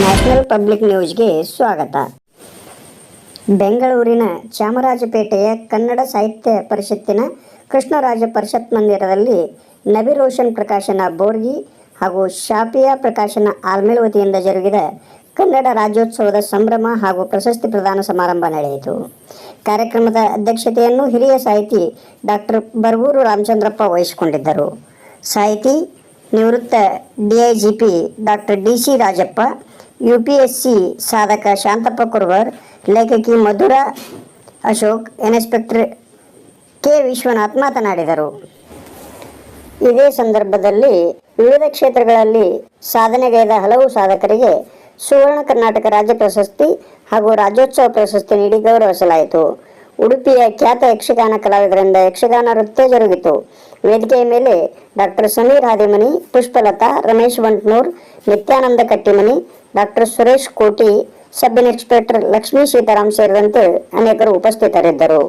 National public ನ್ಯೂಸ್ಗೆ ಸ್ವಾಗತ. ಬೆಂಗಳೂರಿನ ಚಾಮರಾಜಪೇಟೆಯ ಕನ್ನಡ ಸಾಹಿತ್ಯ ಪರಿಷತ್ತಿನ ಕೃಷ್ಣರಾಜ ಪರಿಷತ್ ಮಂದಿರದಲ್ಲಿ ನಬಿ ರೋಷನ್ ಪ್ರಕಾಶನ ಬೋರ್ಗಿ ಹಾಗೂ ಶಾಪಿಯಾ ಪ್ರಕಾಶನ ಆಲ್ಮೇಲ್ ವತಿಯಿಂದ ಜರುಗಿದ ಕನ್ನಡ ರಾಜ್ಯೋತ್ಸವದ ಸಂಭ್ರಮ ಹಾಗೂ ಪ್ರಶಸ್ತಿ ಪ್ರದಾನ ಸಮಾರಂಭ ನಡೆಯಿತು. ಕಾರ್ಯಕ್ರಮದ ಅಧ್ಯಕ್ಷತೆಯನ್ನು ಹಿರಿಯ ಸಾಹಿತಿ ಡಾಕ್ಟರ್ ಬರಗೂರು ರಾಮಚಂದ್ರಪ್ಪ ವಹಿಸಿಕೊಂಡಿದ್ದರು. ಸಾಹಿತಿ ನಿವೃತ್ತ DIGP doctor D C Rajappa U C ಸಾಧಕ ಶಾಂತಪ್ಪ ಕುರ್ವರ್ ಲೇಖಕಿ ಮಧುರಾ ಅಶೋಕ್, ಇನ್ಸ್ಪೆಕ್ಟರ್ ಕೆ ವಿಶ್ವನಾಥ್ ಮಾತನಾಡಿದರು. ಇದೇ ಸಂದರ್ಭದಲ್ಲಿ ವಿವಿಧ ಕ್ಷೇತ್ರಗಳಲ್ಲಿ ಸಾಧನೆಗೈದ ಹಲವು ಸಾಧಕರಿಗೆ ಸುವರ್ಣ ಕರ್ನಾಟಕ ರಾಜ್ಯ ಪ್ರಶಸ್ತಿ ಹಾಗೂ ರಾಜ್ಯೋತ್ಸವ ಪ್ರಶಸ್ತಿ ನೀಡಿ ಗೌರವಿಸಲಾಯಿತು. ಉಡುಪಿಯ ಖ್ಯಾತ ಯಕ್ಷಗಾನ ಕಲಾವಿದರಿಂದ ಯಕ್ಷಗಾನ ನೃತ್ಯ ಜರುಗಿತು. ವೇದಿಕೆಯ ಮೇಲೆ doctor Sameer Hadimani, Pushpalatha, Ramesh Bantnur, Nityananda Kattimani, doctor Suresh Koti, sub inspector Lakshmi Sitaram ಸೇರಿದಂತೆ ಅನೇಕರು ಉಪಸ್ಥಿತರಿದ್ದರು.